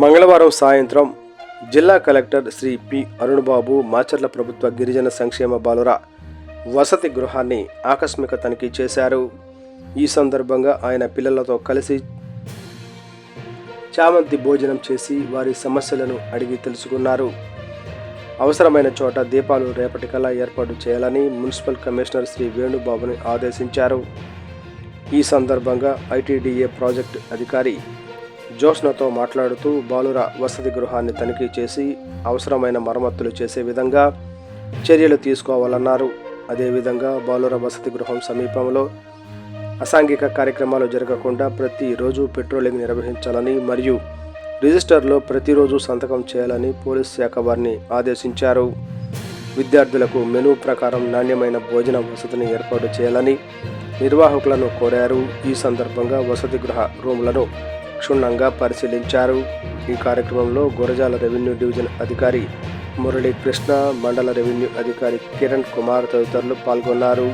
మంగళవారం సాయంత్రం జిల్లా కలెక్టర్ శ్రీ పి. అరుణ్బాబు మాచర్ల ప్రభుత్వ గిరిజన సంక్షేమ బాలుర వసతి గృహాన్ని ఆకస్మిక తనిఖీ చేశారు. ఈ సందర్భంగా ఆయన పిల్లలతో కలిసి చామంతి భోజనం చేసి వారి సమస్యలను అడిగి తెలుసుకున్నారు. అవసరమైన చోట దీపాలు రేపటికల్లా ఏర్పాటు చేయాలని మున్సిపల్ కమిషనర్ శ్రీ వేణుబాబుని ఆదేశించారు. ఈ సందర్భంగా ఐటీడీఏ ప్రాజెక్ట్ అధికారి జోష్నతో మాట్లాడుతూ బాలుర వసతి గృహాన్ని తనిఖీ చేసి అవసరమైన మరమ్మతులు చేసే విధంగా చర్యలు తీసుకోవాలన్నారు. అదేవిధంగా బాలుర వసతి గృహం సమీపంలో అసాంఘిక కార్యక్రమాలు జరగకుండా ప్రతిరోజు పెట్రోలింగ్ నిర్వహించాలని మరియు రిజిస్టర్లో ప్రతిరోజు సంతకం చేయాలని పోలీస్ శాఖ వారిని ఆదేశించారు. విద్యార్థులకు మెనూ ప్రకారం నాణ్యమైన భోజన వసతిని ఏర్పాటు చేయాలని నిర్వాహకులను కోరారు. ఈ సందర్భంగా వసతి గృహ రూములను క్షుణ్ణంగా పరిశీలించారు. ఈ కార్యక్రమంలో గురజాల రెవెన్యూ డివిజన్ అధికారి మురళీకృష్ణ మండల రెవెన్యూ అధికారి కిరణ్ కుమార్ తదితరులు పాల్గొన్నారు.